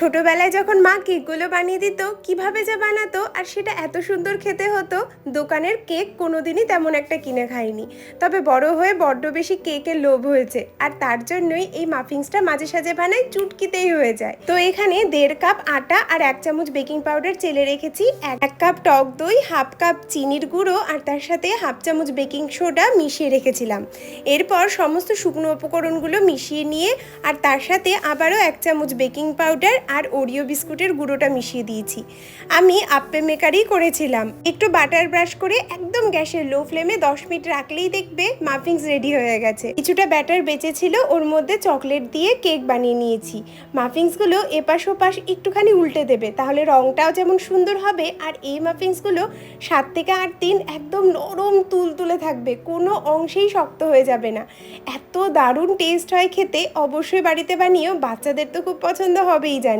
ছোটবেলায় যখন মা কেকগুলো বানিয়ে দিত, কীভাবে যা বানাতো আর সেটা এত সুন্দর খেতে হতো, দোকানের কেক কোনোদিনই তেমন একটা কিনে খাইনি। তবে বড় হয়ে বড্ড বেশি কেকের লোভ হয়েছে আর তার জন্যই এই মাফিংসটা মাঝে সাঝে বানাই চুটকিতেই হয়ে যায়। তো এখানে দেড় কাপ আটা আর এক চামচ বেকিং পাউডার চেলে রেখেছি, এক কাপ টক দই, হাফ কাপ চিনির গুঁড়ো আর তার সাথে হাফ চামচ বেকিং সোডা মিশিয়ে রেখেছিলাম। এরপর সমস্ত শুকনো উপকরণগুলো মিশিয়ে নিয়ে আর তার সাথে আবারও এক চামচ বেকিং পাউডার আর ওরিও বিস্কুটের গুঁড়োটা মিশিয়ে দিয়েছি। আমি আপ্পে মেকারই করেছিলাম। একটু বাটার ব্রাশ করে একদম গ্যাসের লো ফ্লেমে দশ মিনিট রাখলেই দেখবে মাফিংস রেডি হয়ে গেছে। কিছুটা ব্যাটার বেঁচে ছিল, ওর মধ্যে চকলেট দিয়ে কেক বানিয়ে নিয়েছি। মাফিংসগুলো এপাশ ওপাশ একটুখানি উল্টে দেবে, তাহলে রংটাও যেমন সুন্দর হবে, আর এই মাফিংসগুলো সাত থেকে আট দিন একদম নরম তুলতুলে থাকবে, কোনো অংশেই শক্ত হয়ে যাবে না। এত দারুণ টেস্ট হয় খেতে, অবশ্যই বাড়িতে বানিয়েও বাচ্চাদের তো খুব পছন্দ হবেই জানি।